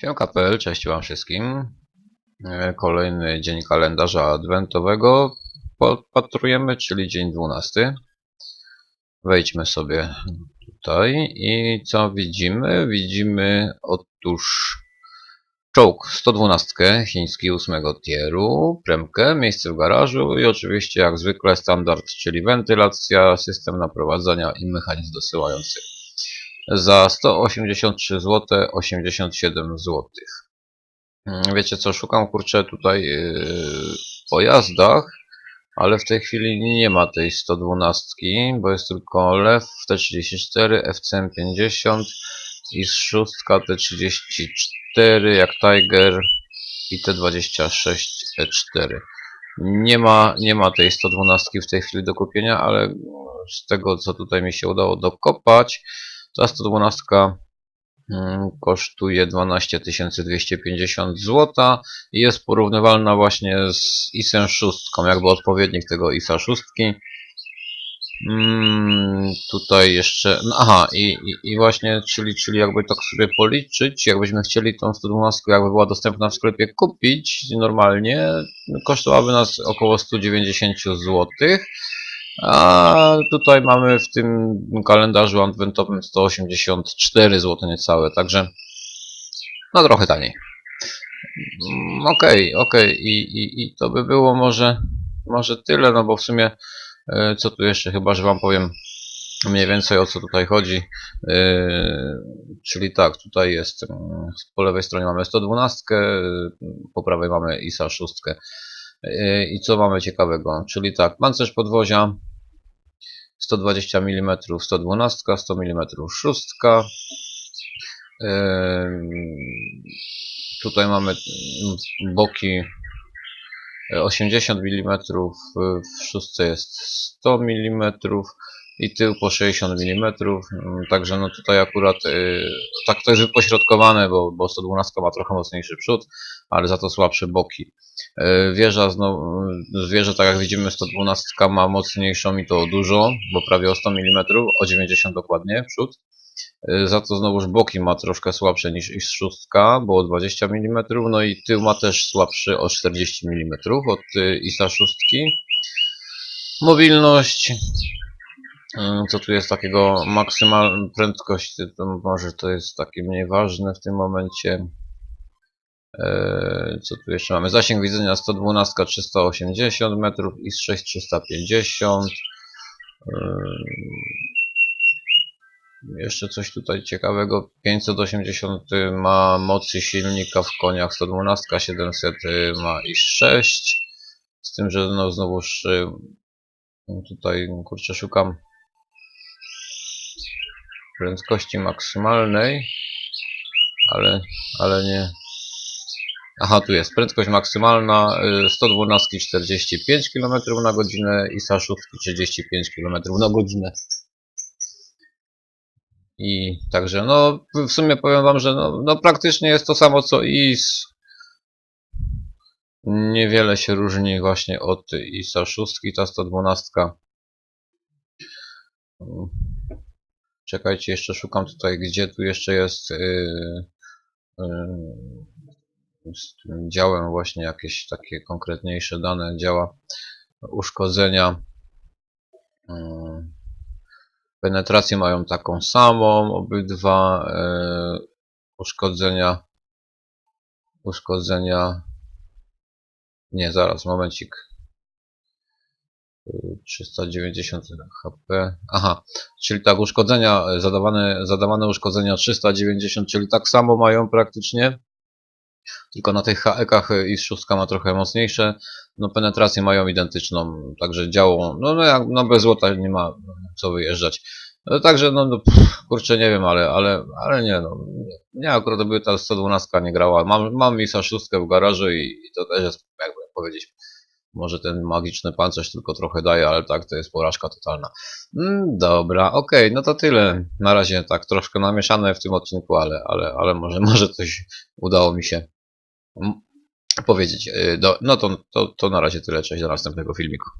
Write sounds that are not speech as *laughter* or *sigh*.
Siemka.pl, cześć wam wszystkim. E, Kolejny dzień kalendarza adwentowego podpatrujemy, czyli dzień 12. Wejdźmy sobie tutaj i co widzimy? Widzimy otóż czołg 112 chiński 8 tieru, premkę, miejsce w garażu i oczywiście jak zwykle standard, czyli wentylacja, system naprowadzania i mechanizm dosyłający za 183 zł 87 zł. Wiecie co, szukam kurczę tutaj yy, w pojazdach, ale w tej chwili nie ma tej 112, bo jest tylko LEW T34, FCM 50 i 6 T34 jak Tiger i T26 E4. Nie ma, nie ma tej 112 w tej chwili do kupienia, ale z tego co tutaj mi się udało dokopać, ta 112 mm, kosztuje 12 250 zł i jest porównywalna właśnie z ISem 6, jakby odpowiednik tego ISA 6. Mm, tutaj jeszcze, no aha, i, i, i właśnie, czyli, czyli jakby tak sobie policzyć, jakbyśmy chcieli tą 112, jakby była dostępna w sklepie kupić normalnie, kosztowałaby nas około 190 zł. A tutaj mamy w tym kalendarzu adwentowym 184 zł niecałe, także no trochę taniej. Mm, Okej, okej I, i, i to by było może, może tyle, no bo w sumie e, co tu jeszcze chyba, że wam powiem mniej więcej o co tutaj chodzi. E, Czyli tak, tutaj jest mm, po lewej stronie mamy 112, e, po prawej mamy ISA 6. E, I co mamy ciekawego? Czyli tak, pancerz podwozia 120 mm 112, 100 mm 6. Ym, Tutaj mamy boki 80 mm, w szóstce jest 100 mm i tył po 60 mm. Także no tutaj akurat y, tak to jest wypośrodkowane, bo, bo 112 ma trochę mocniejszy przód, ale za to słabsze boki. Y, Wieża znowu, wieża tak jak widzimy 112 ma mocniejszą i to dużo, bo prawie o 100 mm, o 90 dokładnie przód. Y, Za to znowuż boki ma troszkę słabsze niż IS 6, bo o 20 mm, no i tył ma też słabszy o 40 mm od y, ISA 6. Mobilność. Y, Co tu jest takiego maksymalna prędkość, to może to jest takie mniej ważne w tym momencie. E, Co tu jeszcze mamy? Zasięg widzenia 112 380 metrów, IS 6 350. Jeszcze coś tutaj ciekawego. 580 ma mocy silnika w koniach, 112, 700 ma i 6. Z tym, że no znowuż y, tutaj kurczę szukam prędkości maksymalnej, ale, ale nie. Aha, tu jest prędkość maksymalna y, 112 45 km na godzinę i 6 35 km na godzinę. I także, no, w sumie powiem wam, że no, no praktycznie jest to samo co IS. Niewiele się różni właśnie od ISA 6, ta 112. Czekajcie, jeszcze szukam tutaj, gdzie tu jeszcze jest yy, yy, z tym działem właśnie jakieś takie konkretniejsze dane działa uszkodzenia. Yy. Penetrację mają taką samą, obydwa e, uszkodzenia. Uszkodzenia. Nie, zaraz, momencik. Y, 390 HP. Aha, czyli tak, uszkodzenia, zadawane, zadawane uszkodzenia 390, czyli tak samo mają praktycznie. Tylko na tych HE-kach i 6 ma trochę mocniejsze. No penetrację mają identyczną, także działo, no, no, no bez złota nie ma co wyjeżdżać. No, także no, no pff, kurczę nie wiem, ale, ale, ale nie no, nie, akurat by ta 112 nie grała. Mam, mam Misa 6 w garażu i, i to też jest, jakby powiedzieć, może ten magiczny pancerz tylko trochę daje, ale tak to jest porażka totalna. Mm, dobra, okej, no to tyle. Na razie tak troszkę namieszane w tym odcinku, ale, ale, ale może, *laughs* może coś udało mi się mm, powiedzieć. Y, no to, to, to na razie tyle, cześć do następnego filmiku.